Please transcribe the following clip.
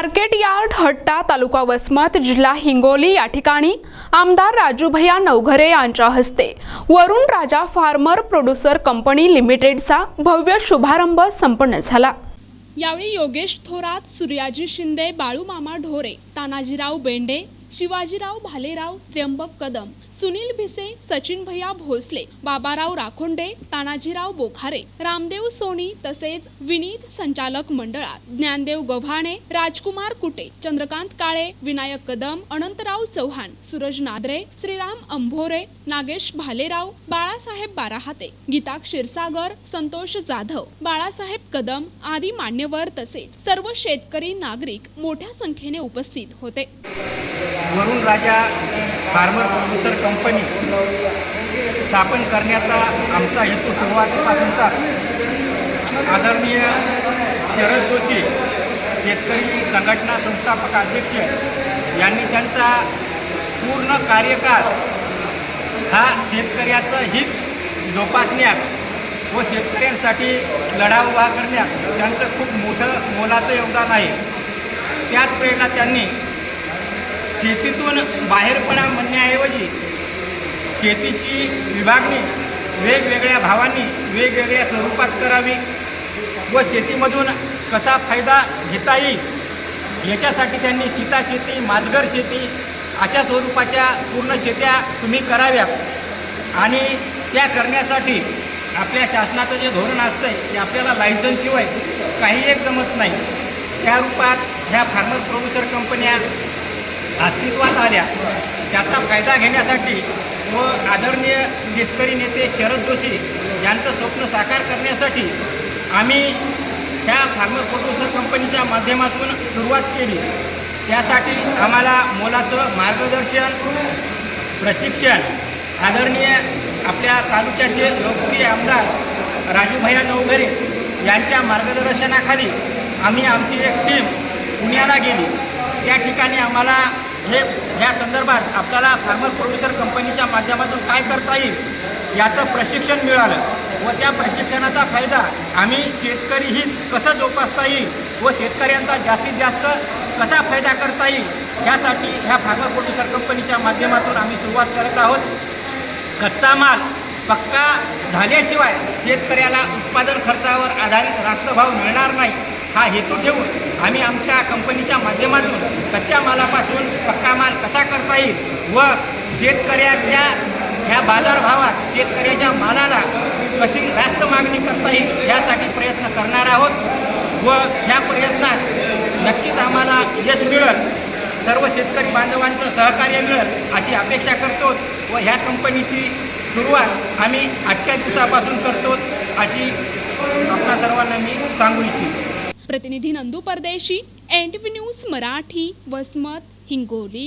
Market yard Hatta taluka Vasmat जिल्हा हिंगोली या ठिकाणी आमदार राजूभैया नवघरे यांच्या हस्ते Varun Raja farmer producer company लिमिटेडचा भव्य शुभारंभ संपन्न झाला. यावेळी योगेश थोरात सूर्याजी शिंदे बाळूमामा ढोरे तानाजीराव बेंडे शिवाजीराव भालेराव त्र्यंबक कदम सुनील भिसे सचिन भैया भोसले बाबाराव राखोंडे तानाजीराव बोखारे रामदेव सोनी तसेच विनीत संचालक मंडळात ज्ञानदेव गव्हाणे राजकुमार कुटे चंद्रकांत काळे विनायक कदम अनंतराव चव्हाण सूरज नादरे श्रीराम अंभोरे नागेश भालेराव बाळासाहेब बाराहाते गीता क्षीरसागर संतोष जाधव बाळासाहेब कदम आदी मान्यवर तसेच सर्व शेतकरी नागरिक मोठ्या संख्येने उपस्थित होते. Varun Raja farmer producer company स्थापन करण्याचा आमचा हेतू सुरुवातीपासूनचा आदरणीय शरद जोशी शेतकरी संघटना संस्थापक अध्यक्ष यांनी त्यांचा पूर्ण कार्यकाळ हा शेतकऱ्याचं हित जोपासण्यात व शेतकऱ्यांसाठी लढा उभा करण्यात त्यांचं खूप मोठं मोलाचं योगदान आहे. त्याच प्रेरणा त्यांनी शेतीतून बाहेरपणा म्हणण्याऐवजी शेतीची विभागणी वेगवेगळ्या भावांनी वेगवेगळ्या स्वरूपात करावी व शेतीमधून कसा फायदा घेता येईल याच्यासाठी त्यांनी सीता शेती माजगर शेती अशा स्वरूपाच्या पूर्ण शेत्या तुम्ही कराव्यात. आणि त्या करण्यासाठी आपल्या शासनाचं जे धोरण असतं आहे ते आपल्याला लायसन्सशिवाय काही एक जमत नाही. त्या रूपात ह्या फार्मर प्रोड्युसर कंपन्या अस्तित्वात आल्या. त्याचा फायदा घेण्यासाठी व आदरणीय शेतकरी नेते शरद जोशी यांचं स्वप्न साकार करण्यासाठी आम्ही ह्या फार्मर प्रोड्युसर कंपनीच्या माध्यमातून सुरुवात केली. त्यासाठी आम्हाला मोलाचं मार्गदर्शन प्रशिक्षण आदरणीय आपल्या तालुक्याचे लोकप्रिय आमदार राजूभैया नवघरे यांच्या मार्गदर्शनाखाली आम्ही आमची एक टीम पुण्याला गेली. त्या ठिकाणी आम्हाला हे ह्या संदर्भात आपल्याला फार्मर प्रोड्युसर कंपनीच्या माध्यमातून काय करता येईल याचं प्रशिक्षण मिळालं व त्या प्रशिक्षणाचा फायदा आम्ही शेतकरी हित कसं जोपासता येईल व शेतकऱ्यांचा जास्तीत जास्त कसा फायदा करता येईल यासाठी ह्या फार्मर प्रोड्युसर कंपनीच्या माध्यमातून आम्ही सुरुवात करत आहोत. कच्चा माल पक्का झाल्याशिवाय शेतकऱ्याला उत्पादन खर्चावर आधारित रास्त भाव मिळणार नाही. हा हेतू ठेवून आम्ही आमच्या कंपनीच्या माध्यमातून कच्च्या मालापासून पक्का माल कसा करता येईल व शेतकऱ्याच्या ह्या बाजारभावात शेतकऱ्याच्या मालाला कशी जास्त मागणी करता येईल यासाठी प्रयत्न करणार आहोत व ह्या प्रयत्नात नक्कीच आम्हाला यश मिळेल. सर्व शेतकरी बांधवांचं सहकार्य मिळेल अशी अपेक्षा करतो व ह्या कंपनीची सुरुवात आम्ही आजच्या दिवसापासून करतो अशी आपल्या सर्वांना मी सांगू इच्छितो. प्रतिनिधी Nandu Pardeshi N T V news Marathi Vasmat Hingoli.